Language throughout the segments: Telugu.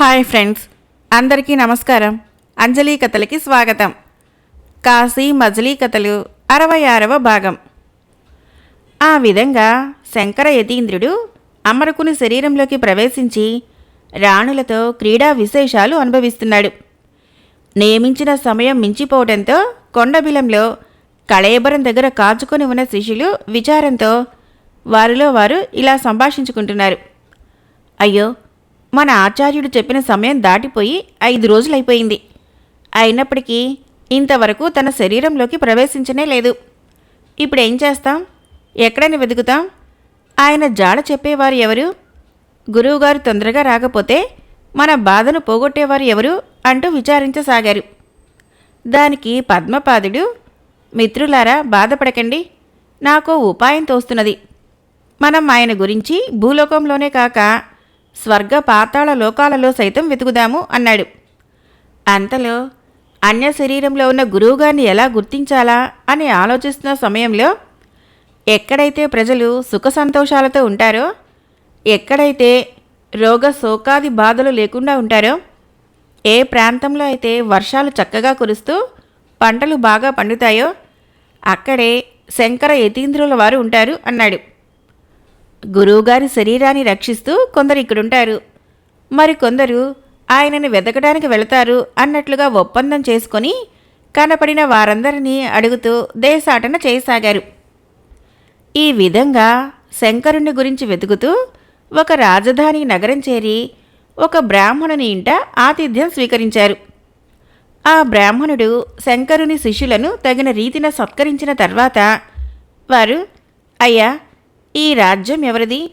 హాయ్ ఫ్రెండ్స్ అందరికీ నమస్కారం. అంజలి కథలకి స్వాగతం. కాశీ మజిలీ కథలు అరవై ఆరవ భాగం. ఆ విధంగా శంకర యతీంద్రుడు అమరకుని శరీరంలోకి ప్రవేశించి రాణులతో క్రీడా విశేషాలు అనుభవిస్తున్నాడు. నియమించిన సమయం మించిపోవడంతో కొండబిలంలో కళేబరం దగ్గర కాచుకొని ఉన్న శిష్యులు విచారంతో వారిలో వారు ఇలా సంభాషించుకుంటున్నారు. అయ్యో మన ఆచార్యుడు చెప్పిన సమయం దాటిపోయి ఐదు రోజులైపోయింది. అయినప్పటికీ ఇంతవరకు తన శరీరంలోకి ప్రవేశించనే లేదు. ఇప్పుడు ఏం చేస్తాం? ఎక్కడైనా వెతుకుతాం? ఆయన జాడ చెప్పేవారు ఎవరు? గురువుగారు తొందరగా రాకపోతే మన బాధను పోగొట్టేవారు ఎవరు అంటూ విచారించసాగారు. దానికి పద్మపాదుడు మిత్రులారా బాధపడకండి. నాకో ఉపాయం తోస్తున్నది. మనం ఆయన గురించి భూలోకంలోనే కాక స్వర్గ పాతాళ లోకాలలో సైతం వెతుకుదాము అన్నాడు. అంతలో అన్య శరీరంలో ఉన్న గురువుగారిని ఎలా గుర్తించాలా అని ఆలోచిస్తున్న సమయంలో ఎక్కడైతే ప్రజలు సుఖ సంతోషాలతో ఉంటారో ఎక్కడైతే రోగ శోకాది బాధలు లేకుండా ఉంటారో ఏ ప్రాంతంలో అయితే వర్షాలు చక్కగా కురుస్తూ పంటలు బాగా పండుతాయో అక్కడే శంకర యతీంద్రుల వారు ఉంటారు అన్నాడు. గురువుగారి శరీరాన్ని రక్షిస్తూ కొందరు ఇక్కడుంటారు. మరికొందరు ఆయనని వెతకడానికి వెళతారు అన్నట్లుగా ఒప్పందం చేసుకొని కనపడిన వారందరినీ అడుగుతూ దేశాటన చేయసాగారు. ఈ విధంగా శంకరుని గురించి వెతుకుతూ ఒక రాజధాని నగరం చేరి ఒక బ్రాహ్మణుని ఇంట ఆతిథ్యం స్వీకరించారు. ఆ బ్రాహ్మణుడు శంకరుని శిష్యులను తగిన రీతిన సత్కరించిన తర్వాత వారు అయ్యా ఈ రాజ్యం ఎవరిది?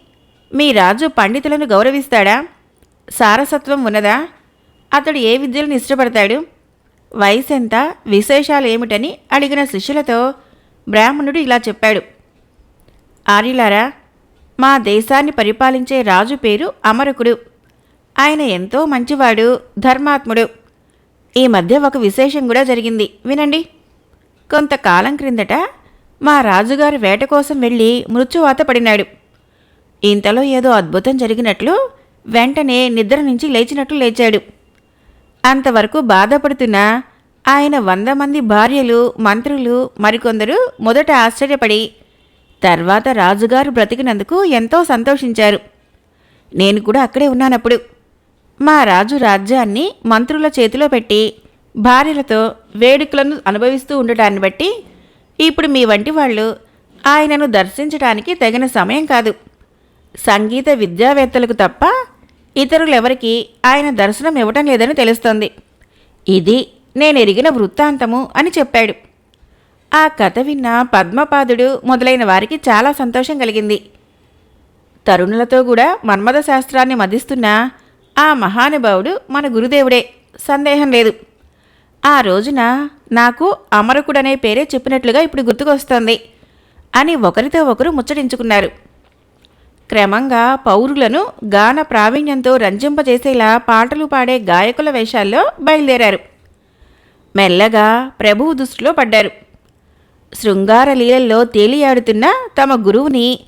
మీ రాజు పండితులను గౌరవిస్తాడా? సారసత్వం ఉన్నదా? అతడు ఏ విద్యలను ఇష్టపడతాడు? వయసు ఎంత విశేషాలు ఏమిటని అడిగిన శిష్యులతో బ్రాహ్మణుడు ఇలా చెప్పాడు. ఆర్యులారా మా దేశాన్ని పరిపాలించే రాజు పేరు అమరకుడు. ఆయన ఎంతో మంచివాడు ధర్మాత్ముడు. ఈ మధ్య ఒక విశేషం కూడా జరిగింది. వినండి. కొంతకాలం క్రిందట మా రాజుగారు వేట కోసం వెళ్ళి మృత్యువాత పడినాడు. ఇంతలో ఏదో అద్భుతం జరిగినట్లు వెంటనే నిద్ర నుంచి లేచినట్లు లేచాడు. అంతవరకు బాధపడుతున్న ఆయన వంద మంది భార్యలు మంత్రులు మరికొందరు మొదట ఆశ్చర్యపడి తర్వాత రాజుగారు బ్రతికినందుకు ఎంతో సంతోషించారు. నేను కూడా అక్కడే ఉన్నానప్పుడు మా రాజు రాజ్యాన్ని మంత్రుల చేతిలో పెట్టి భార్యలతో వేడుకలను అనుభవిస్తూ ఉండటాన్ని బట్టి ఇప్పుడు మీ వంటి వాళ్ళు ఆయనను దర్శించడానికి తగిన సమయం కాదు. సంగీత విద్యావేత్తలకు తప్ప ఇతరులెవరికి ఆయన దర్శనం ఇవ్వటం లేదని తెలుస్తోంది. ఇది నేను ఎరిగిన వృత్తాంతము అని చెప్పాడు. ఆ కథ విన్న పద్మపాదుడు మొదలైన వారికి చాలా సంతోషం కలిగింది. తరుణులతో కూడా మన్మథ శాస్త్రాన్ని మధిస్తున్న ఆ మహానుభావుడు మన గురుదేవుడే. సందేహం లేదు. ఆ రోజున నాకు అమరకుడనే పేరే చెప్పినట్లుగా ఇప్పుడు గుర్తుకొస్తోంది అని ఒకరితో ఒకరు ముచ్చటించుకున్నారు. క్రమంగా పౌరులను గాన ప్రావీణ్యంతో రంజింపజేసేలా పాటలు పాడే గాయకుల వేషాల్లో బయలుదేరారు. మెల్లగా ప్రభువు దృష్టిలో పడ్డారు. శృంగార లీలల్లో తేలియాడుతున్న తమ గురువుని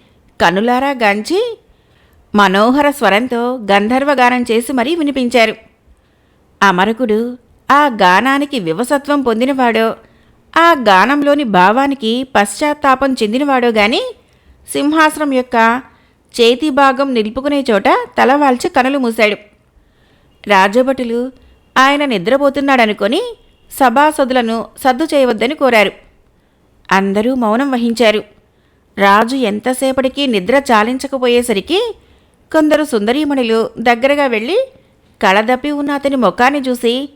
కనులారా గాంచి మనోహర స్వరంతో గంధర్వగానం చేసి మరీ వినిపించారు. అమరకుడు ఆ గానానికి వివసత్వం పొందినవాడో ఆ గానంలోని భావానికి పశ్చాత్తాపం చెందినవాడో గాని సింహాసనం యొక్క చేతి భాగం నిలుపుకునే చోట తలవాల్చి కనులు మూశాడు. రాజభటులు ఆయన నిద్రపోతున్నాడనుకొని సభాసదులను సద్దు చేయవద్దని కోరారు. అందరూ మౌనం వహించారు. రాజు ఎంతసేపటికి నిద్ర చాలించకపోయేసరికి కొందరు సుందరీమణులు దగ్గరగా వెళ్ళి కళదప్పి ఉన్న అతని ముఖాన్ని చూసి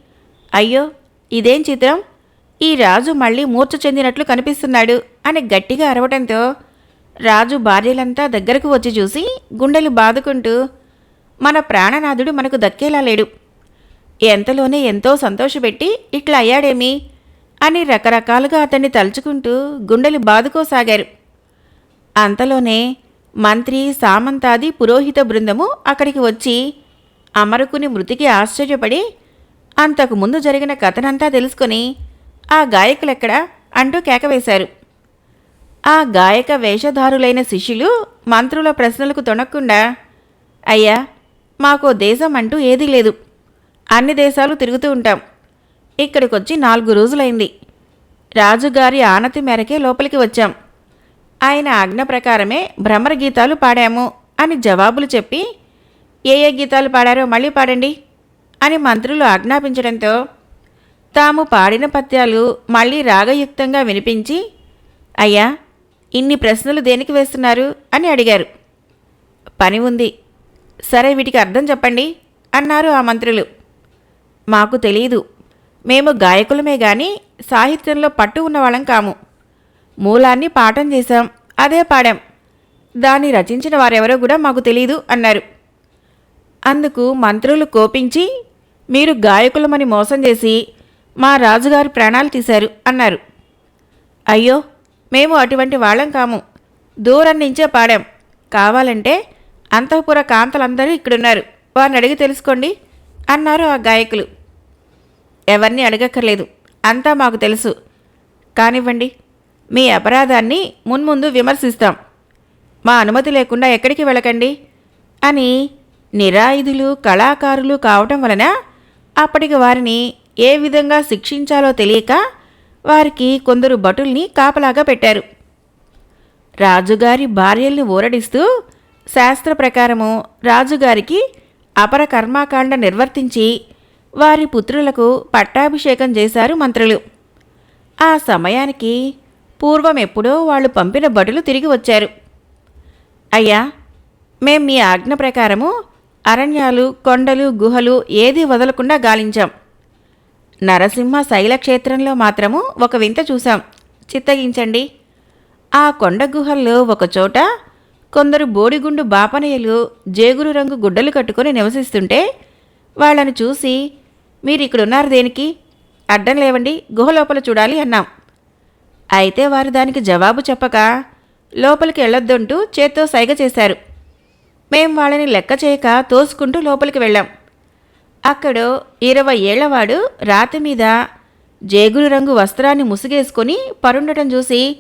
అయ్యో ఇదేం చిత్రం? ఈ రాజు మళ్ళీ మూర్ఛ చెందినట్లు కనిపిస్తున్నాడు అని గట్టిగా అరవటంతో రాజు భార్యలంతా దగ్గరకు వచ్చి చూసి గుండెలు బాదుకుంటూ మన ప్రాణనాథుడు మనకు దక్కేలా లేడు. ఎంతలోనే ఎంతో సంతోషపెట్టి ఇట్లా అయ్యాడేమి? అని రకరకాలుగా అతన్ని తలుచుకుంటూ గుండెలు బాదుకోసాగారు. అంతలోనే మంత్రి సామంతాది పురోహిత బృందము అక్కడికి వచ్చి అమరుకుని మృతికి ఆశ్చర్యపడి అంతకు ముందు జరిగిన కథనంతా తెలుసుకొని ఆ గాయకులెక్కడా అంటూ కేకవేశారు ఆ గాయక వేషధారులైన శిష్యులు మంత్రుల ప్రశ్నలకు తొణక్కుండా అయ్యా మాకో దేశం అంటూ ఏదీ లేదు. అన్ని దేశాలు తిరుగుతూ ఉంటాం. ఇక్కడికొచ్చి నాలుగు రోజులైంది. రాజుగారి ఆనతి మేరకే లోపలికి వచ్చాం. ఆయన ఆజ్ఞ ప్రకారమే భ్రమర గీతాలు పాడాము అని జవాబులు చెప్పి ఏ ఏ గీతాలు పాడారో మళ్ళీ పాడండి. అని మంత్రులు ఆజ్ఞాపించడంతో తాము పాడిన పద్యాలు మళ్ళీ రాగయుక్తంగా వినిపించి అయ్యా ఇన్ని ప్రశ్నలు దేనికి వేస్తున్నారు? అని అడిగారు. పని ఉంది. సరే వీటికి అర్థం చెప్పండి అన్నారు ఆ మంత్రులు. మాకు తెలియదు మేము గాయకులమే గాని సాహిత్యంలో పట్టు ఉన్నవాళ్ళం కాము. మూలాన్ని పాఠం చేశాం అదే పాడాం. దాన్ని రచించిన వారెవరో కూడా మాకు తెలియదు అన్నారు. అందుకు మంత్రులు కోపించి మీరు గాయకులమని మోసం చేసి మా రాజుగారి ప్రాణాలు తీశారు అన్నారు. అయ్యో మేము అటువంటి వాళ్ళం కాము. దూరం నుంచే పాడాం. కావాలంటే అంతఃపుర కాంతలందరూ ఇక్కడున్నారు. వారిని అడిగి తెలుసుకోండి అన్నారు ఆ గాయకులు. ఎవరిని అడగక్కర్లేదు. అంతా మాకు తెలుసు. కానివ్వండి మీ అపరాధాన్ని మున్ముందు విమర్శిస్తాం. మా అనుమతి లేకుండా ఎక్కడికి వెళ్ళకండి అని నిరాయుధులు కళాకారులు కావటం వలన అప్పటికి వారిని ఏ విధంగా శిక్షించాలో తెలియక వారికి కొందరు భటుల్ని కాపలాగా పెట్టారు. రాజుగారి భార్యల్ని ఊరడిస్తూ శాస్త్ర ప్రకారము రాజుగారికి అపర కర్మాకాండ నిర్వర్తించి వారి పుత్రులకు పట్టాభిషేకం చేశారు మంత్రులు. ఆ సమయానికి పూర్వం ఎప్పుడో వాళ్ళు పంపిన భటులు తిరిగి వచ్చారు. అయ్యా మేం మీ ఆజ్ఞ ప్రకారము అరణ్యాలు కొండలు గుహలు ఏదీ వదలకుండా గాలించాం. నరసింహ శైలక్షేత్రంలో మాత్రము ఒక వింత చూశాం. చిత్తగించండి. ఆ కొండ గుహల్లో ఒకచోట కొందరు బోడిగుండు బాపనయ్యలు జేగురు రంగు గుడ్డలు కట్టుకొని నివసిస్తుంటే వాళ్ళను చూసి మీరు ఇక్కడున్నారు దేనికి? అడ్డం లేవండి గుహ లోపల చూడాలి అన్నాం. అయితే వారు దానికి జవాబు చెప్పక లోపలికి వెళ్ళొద్దంటూ చేత్తో సైగ చేశారు. మేం వాళ్ళని లెక్క చేయక తోసుకుంటూ లోపలికి వెళ్ళాం. అక్కడ ఇరవై ఏళ్ళవాడు రాతి మీద జేగురు రంగు వస్త్రాన్ని ముసుగేసుకొని పరుండటం చూసి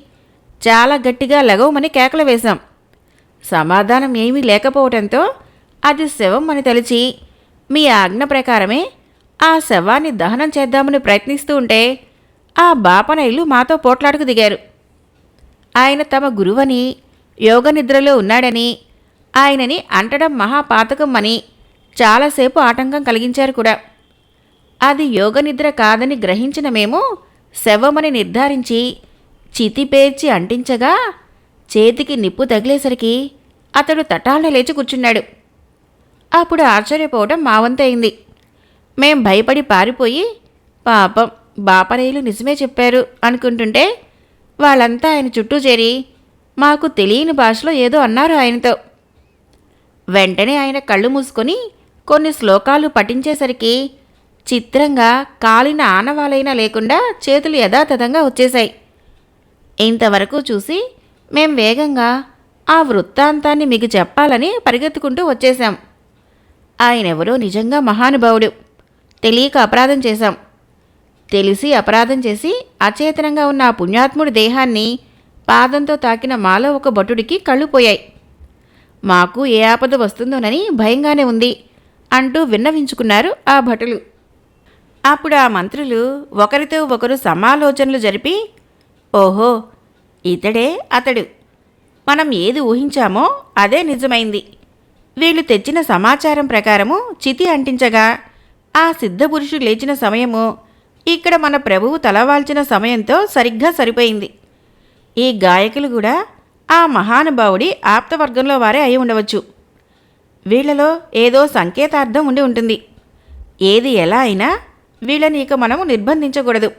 చాలా గట్టిగా లగవమని కేకలు వేశాం. సమాధానం ఏమీ లేకపోవటంతో అది శవం అని తలిచి మీ ఆజ్ఞ ప్రకారమే ఆ శవాన్ని దహనం చేద్దామని ప్రయత్నిస్తూ ఉంటే ఆ బాపనైలు మాతో పోట్లాడుకు దిగారు. ఆయన తమ గురువని యోగ నిద్రలో ఉన్నాడని ఆయనని అంటడం మహాపాతకం అని చాలాసేపు ఆటంకం కలిగించారు కూడా. అది యోగనిద్ర కాదని గ్రహించిన మేము శవమని నిర్ధారించి చితి పేర్చి అంటించగా చేతికి నిప్పు తగిలేసరికి అతడు తటాలను లేచి కూర్చున్నాడు. అప్పుడు ఆశ్చర్యపోవడం మా వంతయింది మేం భయపడి పారిపోయి పాపం బాపరేయులు నిజమే చెప్పారు అనుకుంటుంటే వాళ్ళంతా ఆయన చుట్టూ చేరి మాకు తెలియని భాషలో ఏదో అన్నారు ఆయనతో. వెంటనే ఆయన కళ్ళు మూసుకొని కొన్ని శ్లోకాలు పఠించేసరికి చిత్రంగా కాలిన ఆనవాలైనా లేకుండా చేతులు యథాతథంగా వచ్చేశాయి. ఇంతవరకు చూసి మేం వేగంగా ఆ వృత్తాంతాన్ని మీకు చెప్పాలని పరిగెత్తుకుంటూ వచ్చేశాం. ఆయనెవరో నిజంగా మహానుభావుడు. తెలియక అపరాధం చేశాం. తెలిసి అపరాధం చేసి అచేతనంగా ఉన్న ఆ పుణ్యాత్ముడి దేహాన్ని పాదంతో తాకిన మాలో ఒక భటుడికి కళ్ళు పోయాయి. మాకు ఏ ఆపద వస్తుందోనని భయంగానే ఉంది అంటూ విన్నవించుకున్నారు ఆ భటులు. అప్పుడు ఆ మంత్రులు ఒకరితో ఒకరు సమాలోచనలు జరిపి ఓహో ఇతడే అతడు. మనం ఏది ఊహించామో అదే నిజమైంది. వీళ్ళు తెచ్చిన సమాచారం ప్రకారము చితి అంటించగా ఆ సిద్ధపురుషుడు లేచిన సమయము ఇక్కడ మన ప్రభువు తలవాల్చిన సమయంతో సరిగ్గా సరిపోయింది. ఈ గాయకులు కూడా ఆ మహానుభావుడి ఆప్తవర్గంలో వారే అయి ఉండవచ్చు. వీళ్ళలో ఏదో సంకేతార్థం ఉండి ఉంటుంది. ఏది ఎలా అయినా వీళ్ళని ఇక మనము నిర్బంధించకూడదు.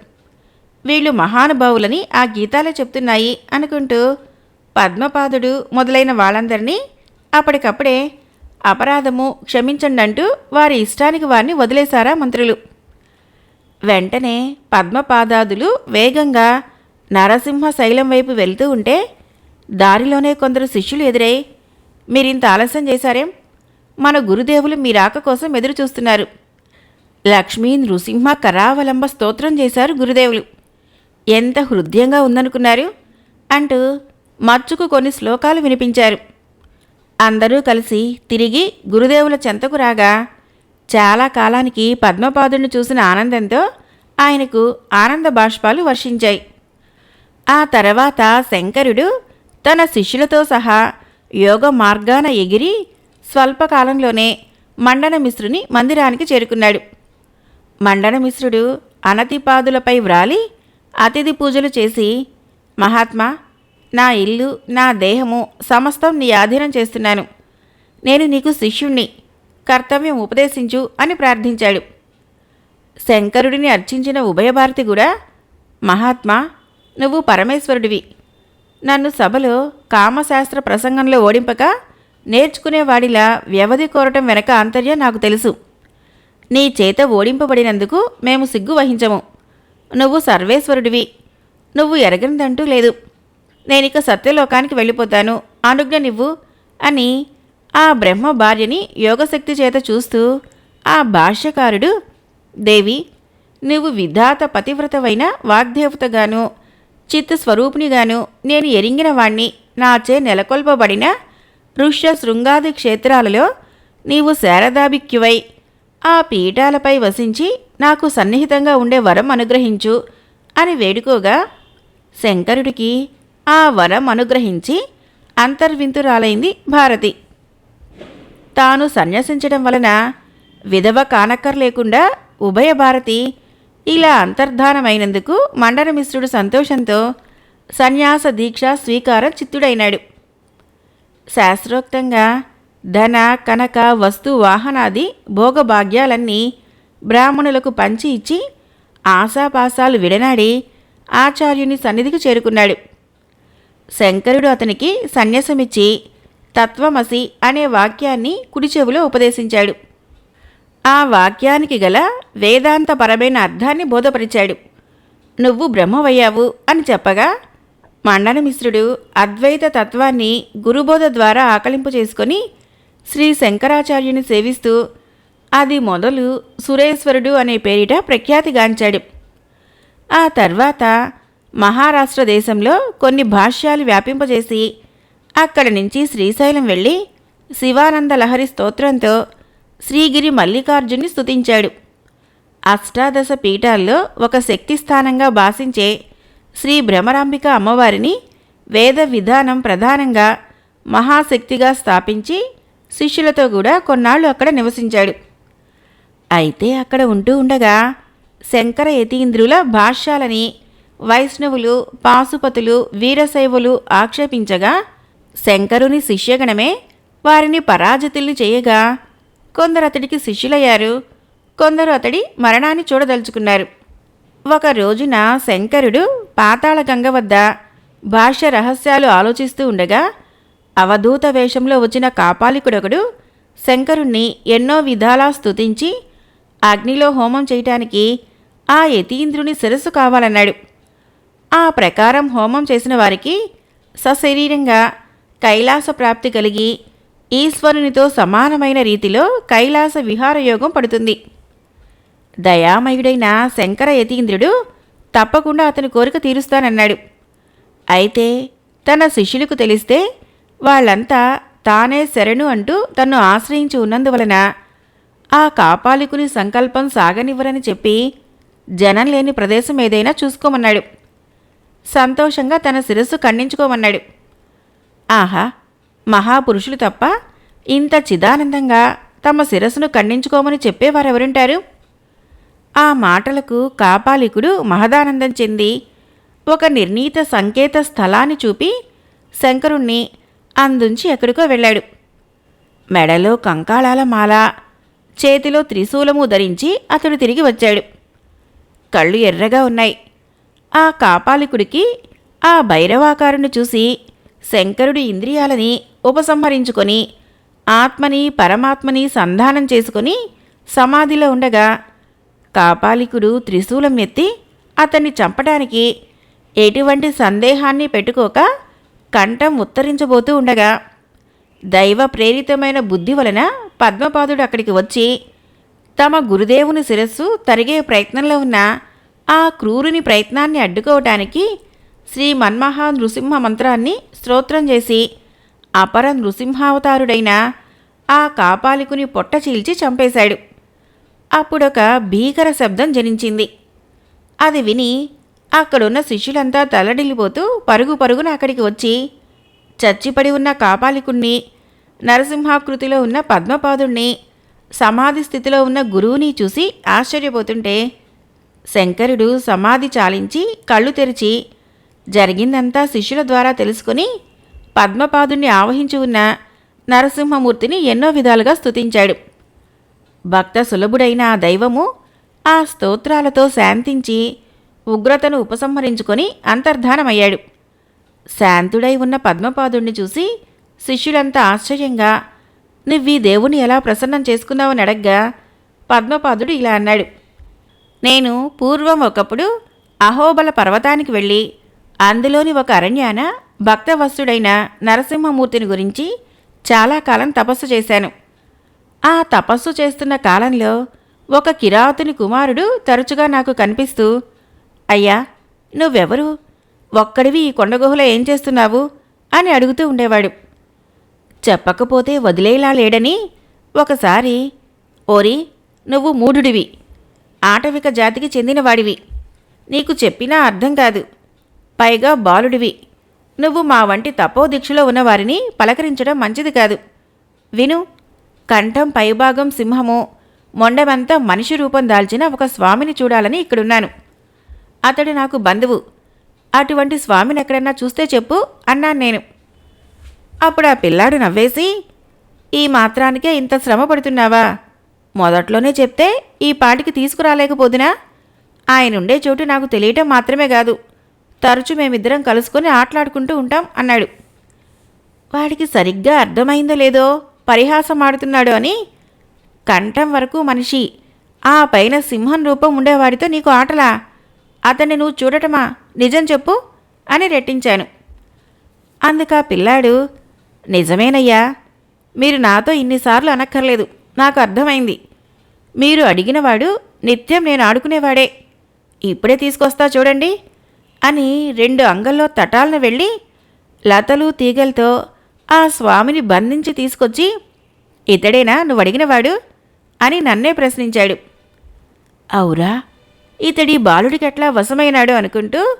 వీళ్ళు మహానుభావులని ఆ గీతాలే చెప్తున్నాయి అనుకుంటూ పద్మపాదుడు మొదలైన వాళ్ళందరినీ అప్పటికప్పుడే అపరాధము క్షమించండి అంటూ వారి ఇష్టానికి వారిని వదిలేశారా మంత్రులు. వెంటనే పద్మపాదాదులు వేగంగా నరసింహ శైలం వైపు వెళ్తూ ఉంటే దారిలోనే కొందరు శిష్యులు ఎదురై మీరింత ఆలస్యం చేశారేం? మన గురుదేవులు మీ రాక కోసం ఎదురు చూస్తున్నారు. లక్ష్మీ నృసింహ కరావలంబ స్తోత్రం చేశారు గురుదేవులు. ఎంత హృదయంగా ఉందనుకున్నారు? అంటూ మచ్చుకు కొన్ని శ్లోకాలు వినిపించారు. అందరూ కలిసి తిరిగి గురుదేవుల చెంతకు రాగా చాలా కాలానికి పద్మపాదుడిని చూసిన ఆనందంతో ఆయనకు ఆనంద బాష్పాలు వర్షించాయి. ఆ తర్వాత శంకరుడు తన శిష్యులతో సహా యోగ మార్గాన ఎగిరి స్వల్పకాలంలోనే మండనమిశ్రుని మందిరానికి చేరుకున్నాడు. మండనమిశ్రుడు అనతిపాదులపై వ్రాలి అతిథి పూజలు చేసి మహాత్మా నా ఇల్లు నా దేహము సమస్తం నీ ఆధీనం చేస్తున్నాను. నేను నీకు శిష్యుణ్ణి కర్తవ్యం ఉపదేశించు అని ప్రార్థించాడు. శంకరుడిని అర్చించిన ఉభయభారతి కూడా మహాత్మా నువ్వు పరమేశ్వరుడివి. నన్ను సభలో కామశాస్త్ర ప్రసంగంలో ఓడింపక నేర్చుకునేవాడిలా వ్యవధి కోరటం వెనక ఆంతర్యం నాకు తెలుసు. నీ చేత ఓడింపబడినందుకు మేము సిగ్గు వహించము. నువ్వు సర్వేశ్వరుడివి. నువ్వు ఎరగనిదంటూ లేదు. నేనిక సత్యలోకానికి వెళ్ళిపోతాను. అనుజ్ఞ నువ్వు అని ఆ బ్రహ్మ భార్యని యోగశక్తి చేత చూస్తూ ఆ భాష్యకారుడు దేవి నువ్వు విధాత పతివ్రతవైన వాగ్దేవతగాను చిత్తస్వరూపిణిగాను నేను ఎరింగిన వాణ్ణి నాచే నెలకొల్పబడిన ఋష్య శృంగాది క్షేత్రాలలో నీవు శారదాభిక్యువై ఆ పీఠాలపై వసించి నాకు సన్నిహితంగా ఉండే వరం అనుగ్రహించు అని వేడుకోగా శంకరుడికి ఆ వరం అనుగ్రహించి అంతర్వింతురాలైంది భారతి. తాను సన్యసించడం వలన విధవ కానక్కర్లేకుండా ఉభయ భారతి ఇలా అంతర్ధానమైనందుకు మండనమిశ్రుడు సంతోషంతో సన్యాస దీక్ష స్వీకార చిత్తుడైనాడు. శాస్త్రోక్తంగా ధన కనక వస్తు వాహనాది భోగభాగ్యాలన్నీ బ్రాహ్మణులకు పంచి ఇచ్చి ఆశాపాసాలు విడనాడి ఆచార్యుని సన్నిధికి చేరుకున్నాడు. శంకరుడు అతనికి సన్యాసమిచ్చి తత్వమసి అనే వాక్యాన్ని కుడి చెవిలో ఉపదేశించాడు. ఆ వాక్యానికి గల వేదాంతపరమైన అర్థాన్ని బోధపరిచాడు. నువ్వు బ్రహ్మవయ్యావు అని చెప్పగా మండనమిశ్రుడు అద్వైత తత్వాన్ని గురుబోధ ద్వారా ఆకలింపు చేసుకొని శ్రీ శంకరాచార్యుని సేవిస్తూ అది మొదలు సురేశ్వరుడు అనే పేరిట ప్రఖ్యాతిగాంచాడు. ఆ తర్వాత మహారాష్ట్ర దేశంలో కొన్ని భాష్యాలు వ్యాపింపజేసి అక్కడి నుంచి శ్రీశైలం వెళ్ళి శివానంద లహరి స్తోత్రంతో శ్రీగిరి మల్లికార్జుని స్తుతించాడు. అష్టాదశ పీఠాల్లో ఒక శక్తి స్థానంగా భాషించే శ్రీ భ్రమరాంబిక అమ్మవారిని వేద విధానం ప్రధానంగా మహాశక్తిగా స్థాపించి శిష్యులతో కూడా కొన్నాళ్ళు అక్కడ నివసించాడు. అయితే అక్కడ ఉంటూ ఉండగా శంకర యతీంద్రుల భాష్యాలని వైష్ణవులు పాశుపతులు వీరశైవులు ఆక్షేపించగా శంకరుని శిష్యగణమే వారిని పరాజితుల్ని చేయగా కొందరు అతడికి శిష్యులయ్యారు. కొందరు అతడి మరణాన్ని చూడదలుచుకున్నారు. ఒక రోజున శంకరుడు పాతాళగంగ వద్ద భాష్య రహస్యాలు ఆలోచిస్తూ ఉండగా అవధూత వేషంలో వచ్చిన కాపాలికుడొకడు శంకరుణ్ణి ఎన్నో విధాలా స్తుతించి అగ్నిలో హోమం చేయటానికి ఆ యతీంద్రుని శిరస్సు కావాలన్నాడు. ఆ ప్రకారం హోమం చేసిన వారికి సశరీరంగా కైలాస ప్రాప్తి కలిగి ఈశ్వరునితో సమానమైన రీతిలో కైలాస విహారయోగం పడుతుంది. దయామయుడైన శంకర యతీంద్రుడు తప్పకుండా అతని కోరిక తీరుస్తానన్నాడు. అయితే తన శిష్యులకు తెలిస్తే వాళ్ళంతా తానే శరణు అంటూ తన్ను ఆశ్రయించి ఉన్నందువలన ఆ కాపాలికుని సంకల్పం సాగనివ్వరని చెప్పి జనం లేని ప్రదేశం ఏదైనా చూసుకోమన్నాడు. సంతోషంగా తన శిరస్సు ఖండించుకోమన్నాడు. ఆహా మహాపురుషులు తప్ప ఇంత చిదానందంగా తమ శిరస్సును ఖండించుకోమని చెప్పేవారెవరుంటారు? ఆ మాటలకు కాపాలికుడు మహదానందం చెంది ఒక నిర్ణీత సంకేత స్థలాన్ని చూపి శంకరుణ్ణి అందుంచి ఎక్కడికో వెళ్ళాడు. మెడలో కంకాళాల మాల చేతిలో త్రిశూలము ధరించి అతడు తిరిగి వచ్చాడు. కళ్ళు ఎర్రగా ఉన్నాయి. ఆ కాపాలికుడికి ఆ భైరవాకారుని చూసి శంకరుడు ఇంద్రియాలని ఉపసంహరించుకొని ఆత్మని పరమాత్మని సంధానం చేసుకొని సమాధిలో ఉండగా కాపాలికుడు త్రిశూలం ఎత్తి అతన్ని చంపడానికి ఎటువంటి సందేహాన్ని పెట్టుకోక కంఠం ఉత్తరించబోతూ ఉండగా దైవ ప్రేరితమైన బుద్ధి వలన పద్మపాదుడు అక్కడికి వచ్చి తమ గురుదేవుని శిరస్సు తరిగే ప్రయత్నంలో ఉన్న ఆ క్రూరుని ప్రయత్నాన్ని అడ్డుకోవటానికి శ్రీ మన్మహా నృసింహ మంత్రాన్ని స్తోత్రం చేసి అపర నృసింహావతారుడైన ఆ కాపాలికుని పొట్ట చీల్చి చంపేశాడు. అప్పుడొక భీకర శబ్దం జనించింది. అది విని అక్కడున్న శిష్యులంతా తల్లడిల్లిపోతూ పరుగు పరుగున అక్కడికి వచ్చి చచ్చిపడి ఉన్న కాపాలికుణ్ణి నరసింహాకృతిలో ఉన్న పద్మపాదుణ్ణి సమాధి స్థితిలో ఉన్న గురువుని చూసి ఆశ్చర్యపోతుంటే శంకరుడు సమాధి చాలించి కళ్ళు తెరిచి జరిగిందంతా శిష్యుల ద్వారా తెలుసుకుని పద్మపాదుణ్ణి ఆవహించి ఉన్న నరసింహమూర్తిని ఎన్నో విధాలుగా స్తుతించాడు. భక్త సులభుడైన ఆ దైవము ఆ స్తోత్రాలతో శాంతించి ఉగ్రతను ఉపసంహరించుకొని అంతర్ధానమయ్యాడు. శాంతుడై ఉన్న పద్మపాదుణ్ణి చూసి శిష్యులంతా ఆశ్చర్యంగా నువ్వీ దేవుని ఎలా ప్రసన్నం చేసుకున్నావని అడగ్గా పద్మపాదుడు ఇలా అన్నాడు. నేను పూర్వం ఒకప్పుడు అహోబల పర్వతానికి వెళ్ళి అందులోని ఒక అరణ్యాన భక్తవస్తుడైన నరసింహమూర్తిని గురించి చాలా కాలం తపస్సు చేశాను. ఆ తపస్సు చేస్తున్న కాలంలో ఒక కిరాతుని కుమారుడు తరచుగా నాకు కనిపిస్తూ అయ్యా నువ్వెవరు? ఒక్కడివి ఈ కొండగుహలో ఏం చేస్తున్నావు? అని అడుగుతూ ఉండేవాడు. చెప్పకపోతే వదిలేలా లేడని ఒకసారి ఓరి నువ్వు మూఢుడివి. ఆటవిక జాతికి చెందినవాడివి. నీకు చెప్పినా అర్థం కాదు. పైగా బాలుడివి. నువ్వు మా వంటి తపోదీక్షలో ఉన్నవారిని పలకరించడం మంచిది కాదు. విను కంఠం పైభాగం సింహము మొండమంతా మనిషి రూపం దాల్చిన ఒక స్వామిని చూడాలని ఇక్కడున్నాను. అతడు నాకు బంధువు. అటువంటి స్వామిని ఎక్కడన్నా చూస్తే చెప్పు అన్నాను నేను. అప్పుడు ఆ పిల్లాడు నవ్వేసి ఈ మాత్రానికే ఇంత శ్రమ పడుతున్నావా మొదట్లోనే చెప్తే ఈ పాటికి తీసుకురాలేకపోదునా? ఆయనుండే చోటు నాకు తెలియటం మాత్రమే కాదు. తరచు మేమిద్దరం కలుసుకొని ఆటలాడుకుంటూ ఉంటాం అన్నాడు. వాడికి సరిగ్గా అర్థమైందో లేదో పరిహాసం ఆడుతున్నాడు అని కంఠం వరకు మనిషి. ఆ పైన సింహం రూపం ఉండేవాడితో నీకు ఆటలా? అతన్ని నువ్వు చూడటమా? నిజం చెప్పు అని రెట్టించాను. అందుక పిల్లాడు నిజమేనయ్యా మీరు నాతో ఇన్నిసార్లు అనక్కర్లేదు నాకు అర్థమైంది. మీరు అడిగినవాడు నిత్యం నేను ఆడుకునేవాడే. ఇప్పుడే తీసుకొస్తా చూడండి అని రెండు అంగల్లో తటాలను వెళ్ళి లతలు తీగలతో ఆ స్వామిని బంధించి తీసుకొచ్చి ఇతడేనా నువ్వు అడిగినవాడు అని నన్నే ప్రశ్నించాడు. అవురా ఇతడి బాలుడికెట్లా వశమైనాడు? అనుకుంటూ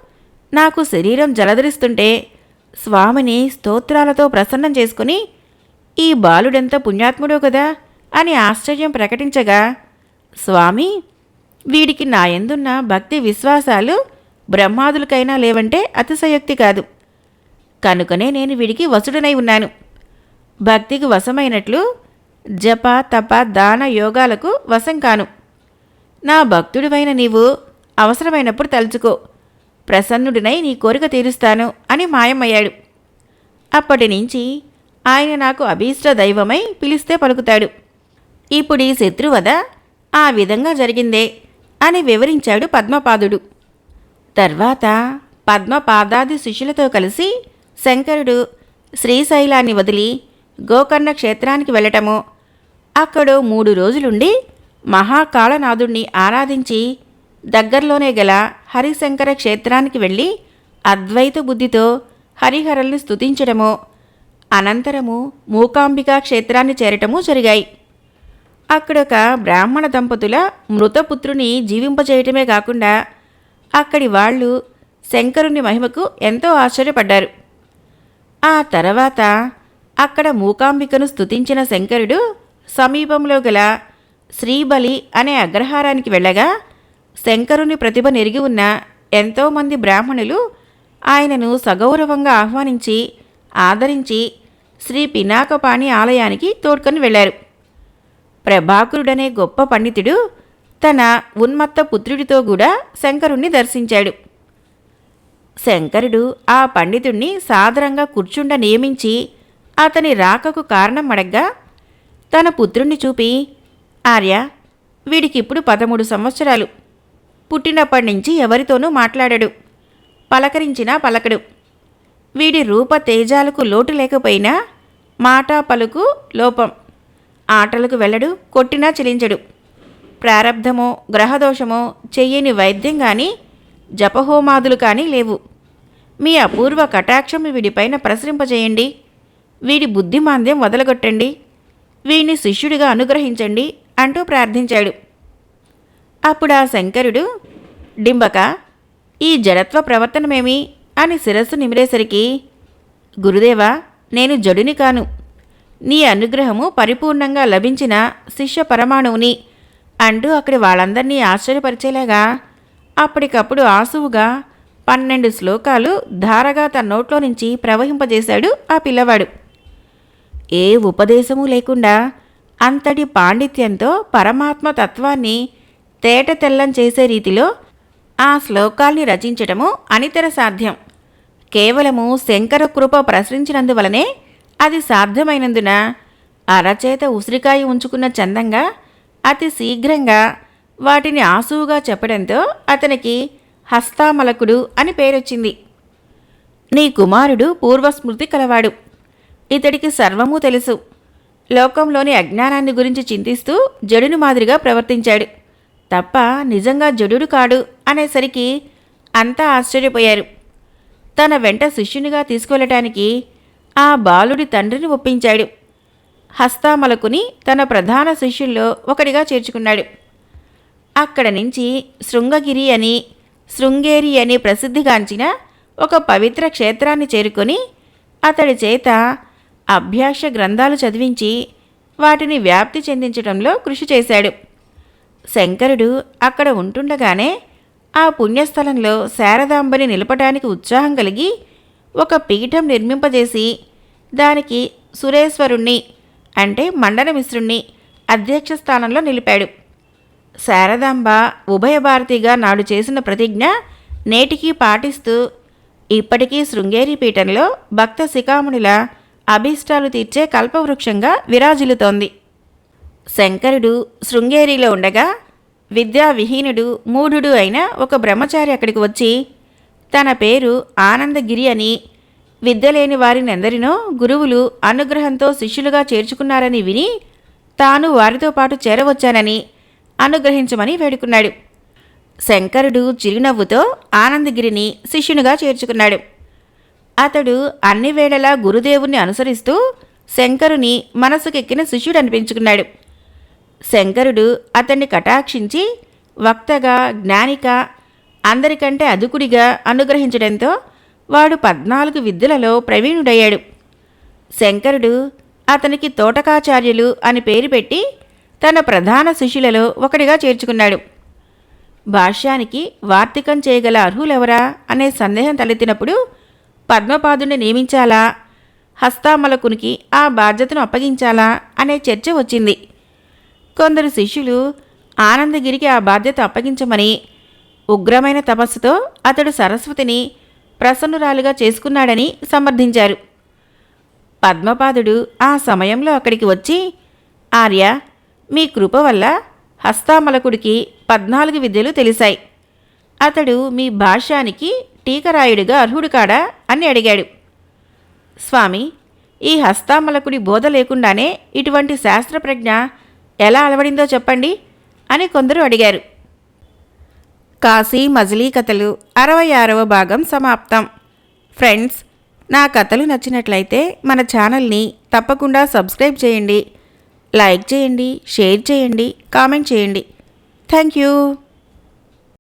నాకు శరీరం జలధరిస్తుంటే స్వామిని స్తోత్రాలతో ప్రసన్నం చేసుకుని ఈ బాలుడెంత పుణ్యాత్ముడో కదా? అని ఆశ్చర్యం ప్రకటించగా స్వామి వీడికి నా ఎందున్న భక్తి విశ్వాసాలు బ్రహ్మాదులకైనా లేవంటే అతిశయోక్తి కాదు. కనుకనే నేను వీడికి వసుడనై ఉన్నాను. భక్తికి వశమైనట్లు జప తప దాన యోగాలకు వశం కాను. నా భక్తుడివైన నీవు అవసరమైనప్పుడు తలుచుకో. ప్రసన్నుడినై నీ కోరిక తీరుస్తాను అని మాయమయ్యాడు. అప్పటి నుంచి ఆయన నాకు అభీష్ట దైవమై పిలిస్తే పలుకుతాడు. ఇప్పుడు ఈ శత్రువద ఆ విధంగా జరిగిందే అని వివరించాడు పద్మపాదుడు. తర్వాత పద్మ పాదాది శిష్యులతో కలిసి శంకరుడు శ్రీశైలాన్ని వదిలి గోకర్ణ క్షేత్రానికి వెళ్ళటము. అక్కడో మూడు రోజులుండి మహాకాళనాథుణ్ణి ఆరాధించి దగ్గరలోనే గల హరిశంకర క్షేత్రానికి వెళ్ళి అద్వైత బుద్ధితో హరిహరల్ని స్థుతించడము అనంతరము మూకాంబికా క్షేత్రాన్ని చేరటము జరిగాయి. అక్కడొక బ్రాహ్మణ దంపతుల మృతపుత్రుని జీవింపచేయటమే కాకుండా అక్కడి వాళ్ళు శంకరుని మహిమకు ఎంతో ఆశ్చర్యపడ్డారు. ఆ తర్వాత అక్కడ మూకాంబికను స్తుతించిన శంకరుడు సమీపంలో గల శ్రీబలి అనే అగ్రహారానికి వెళ్ళగా శంకరుని ప్రతిభ నెరిగి ఉన్న ఎంతోమంది బ్రాహ్మణులు ఆయనను సగౌరవంగా ఆహ్వానించి ఆదరించి శ్రీ పినాకపాణి ఆలయానికి తోడ్కొని వెళ్ళారు. ప్రభాకరుడనే గొప్ప పండితుడు తన ఉన్మత్త పుత్రుడితో కూడా శంకరుణ్ణి దర్శించాడు. శంకరుడు ఆ పండితుణ్ణి సాదరంగా కూర్చుండ నియమించి అతని రాకకు కారణం అడగ్గా తన పుత్రుణ్ణి చూపి ఆర్య వీడికిప్పుడు పదమూడు సంవత్సరాలు. పుట్టినప్పటి నుంచి ఎవరితోనూ మాట్లాడడు. పలకరించినా పలకడు. వీడి రూప తేజాలకు లోటు లేకపోయినా మాటా పలుకు లోపం. ఆటలకు వెళ్ళడు కొట్టినా చెలించడు. ప్రారబ్ధమో గ్రహదోషమో చెయ్యని వైద్యం కానీ జపహోమాదులు కానీ లేవు. మీ అపూర్వ కటాక్షం వీడిపైన ప్రసరింపజేయండి. వీడి బుద్ధిమాంద్యం వదలగొట్టండి. వీడిని శిష్యుడిగా అనుగ్రహించండి అంటూ ప్రార్థించాడు. అప్పుడు ఆ శంకరుడు డింబక ఈ జడత్వ ప్రవర్తనమేమి? అని శిరస్సు నిమిరేసరికి గురుదేవా నేను జడుని కాను. నీ అనుగ్రహము పరిపూర్ణంగా లభించిన శిష్య పరమాణువుని అంటూ అక్కడి వాళ్ళందరినీ ఆశ్చర్యపరిచేలాగా అప్పటికప్పుడు ఆసువుగా పన్నెండు శ్లోకాలు ధారగా తన నోట్లో నుంచి ప్రవహింపజేశాడు ఆ పిల్లవాడు. ఏ ఉపదేశము లేకుండా అంతటి పాండిత్యంతో పరమాత్మ తత్వాన్ని తేట తెల్లం చేసే రీతిలో ఆ శ్లోకాల్ని రచించటము అనితర సాధ్యం. కేవలము శంకర కృప ప్రసరించినందువలనే అది సాధ్యమైనందున అరచేత ఉసిరికాయ ఉంచుకున్న చందంగా అతి శీఘ్రంగా వాటిని ఆసువుగా చెప్పడంతో అతనికి హస్తామలకుడు అని పేరొచ్చింది. నీ కుమారుడు పూర్వస్మృతి కలవాడు. ఇతడికి సర్వము తెలుసు. లోకంలోని అజ్ఞానాన్ని గురించి చింతిస్తూ జడుని మాదిరిగా ప్రవర్తించాడు. తప్ప నిజంగా జడుడు కాడు అనేసరికి అంతా ఆశ్చర్యపోయారు. తన వెంట శిష్యునిగా తీసుకెళ్ళటానికి ఆ బాలుడి తండ్రిని ఒప్పించాడు. హస్తామలకుని తన ప్రధాన శిష్యుల్లో ఒకటిగా చేర్చుకున్నాడు. అక్కడ నుంచి శృంగగిరి అని శృంగేరి అని ప్రసిద్ధిగాంచిన ఒక పవిత్ర క్షేత్రాన్ని చేరుకొని అతడి చేత అభ్యాస గ్రంథాలు చదివించి వాటిని వ్యాప్తి చెందించడంలో కృషి చేశాడు. శంకరుడు అక్కడ ఉంటుండగానే ఆ పుణ్యస్థలంలో శారదాంబని నిలపడానికి ఉత్సాహం కలిగి ఒక పీఠం నిర్మింపజేసి దానికి సురేశ్వరుణ్ణి అంటే మండనమిశ్రుణ్ణి అధ్యక్ష స్థానంలో నిలిపాడు. శారదాంబ ఉభయ భారతిగా నాడు చేసిన ప్రతిజ్ఞ నేటికి పాటిస్తూ ఇప్పటికీ శృంగేరి పీఠంలో భక్త శిఖామునిల అభీష్టాలు తీర్చే కల్పవృక్షంగా విరాజిల్లుతోంది. శంకరుడు శృంగేరిలో ఉండగా విద్యా విహీనుడు మూఢుడు అయిన ఒక బ్రహ్మచారి అక్కడికి వచ్చి తన పేరు ఆనందగిరి అని విద్య లేని వారినందరినో గురువులు అనుగ్రహంతో శిష్యులుగా చేర్చుకున్నారని విని తాను వారితో పాటు చేరవచ్చానని అనుగ్రహించమని వేడుకున్నాడు. శంకరుడు చిరునవ్వుతో ఆనందగిరిని శిష్యునిగా చేర్చుకున్నాడు. అతడు అన్ని వేళలా గురుదేవుణ్ణి అనుసరిస్తూ శంకరుని మనసుకెక్కిన శిష్యుడు అనిపించుకున్నాడు శంకరుడు అతన్ని కటాక్షించి వక్తగా జ్ఞానిక అందరికంటే అదుకుడిగా అనుగ్రహించడంతో వాడు పద్నాలుగు విద్యలలో ప్రవీణుడయ్యాడు. శంకరుడు అతనికి తోటకాచార్యులు అని పేరు పెట్టి తన ప్రధాన శిష్యులలో ఒకడిగా చేర్చుకున్నాడు. భాష్యానికి వార్తికం చేయగల అర్హులెవరా అనే సందేహం తలెత్తినప్పుడు పద్మపాదుని నియమించాలా? హస్తామలకునికి ఆ బాధ్యతను అప్పగించాలా? అనే చర్చ వచ్చింది. కొందరు శిష్యులు ఆనందగిరికి ఆ బాధ్యత అప్పగించమని ఉగ్రమైన తపస్సుతో అతడు సరస్వతిని ప్రసన్నురాలుగా చేసుకున్నాడని సమర్థించారు. పద్మపాదుడు ఆ సమయంలో అక్కడికి వచ్చి ఆర్య మీ కృప వల్ల హస్తామలకుడికి పద్నాలుగు విద్యలు తెలిసాయి. అతడు మీ భాష్యానికి టీకరాయుడిగా అర్హుడు కాడా? అని అడిగాడు. స్వామి ఈ హస్తామలకుడి బోధ లేకుండానే ఇటువంటి శాస్త్ర ప్రజ్ఞ ఎలా అలవడిందో చెప్పండి అని కొందరు అడిగారు. కాశీ మజిలీ కథలు అరవై ఆరవ భాగం సమాప్తం. ఫ్రెండ్స్ నా కథలు నచ్చినట్లయితే మన ఛానల్ని తప్పకుండా సబ్స్క్రైబ్ చేయండి. లైక్ చేయండి షేర్ చేయండి కామెంట్ చేయండి. Thank you.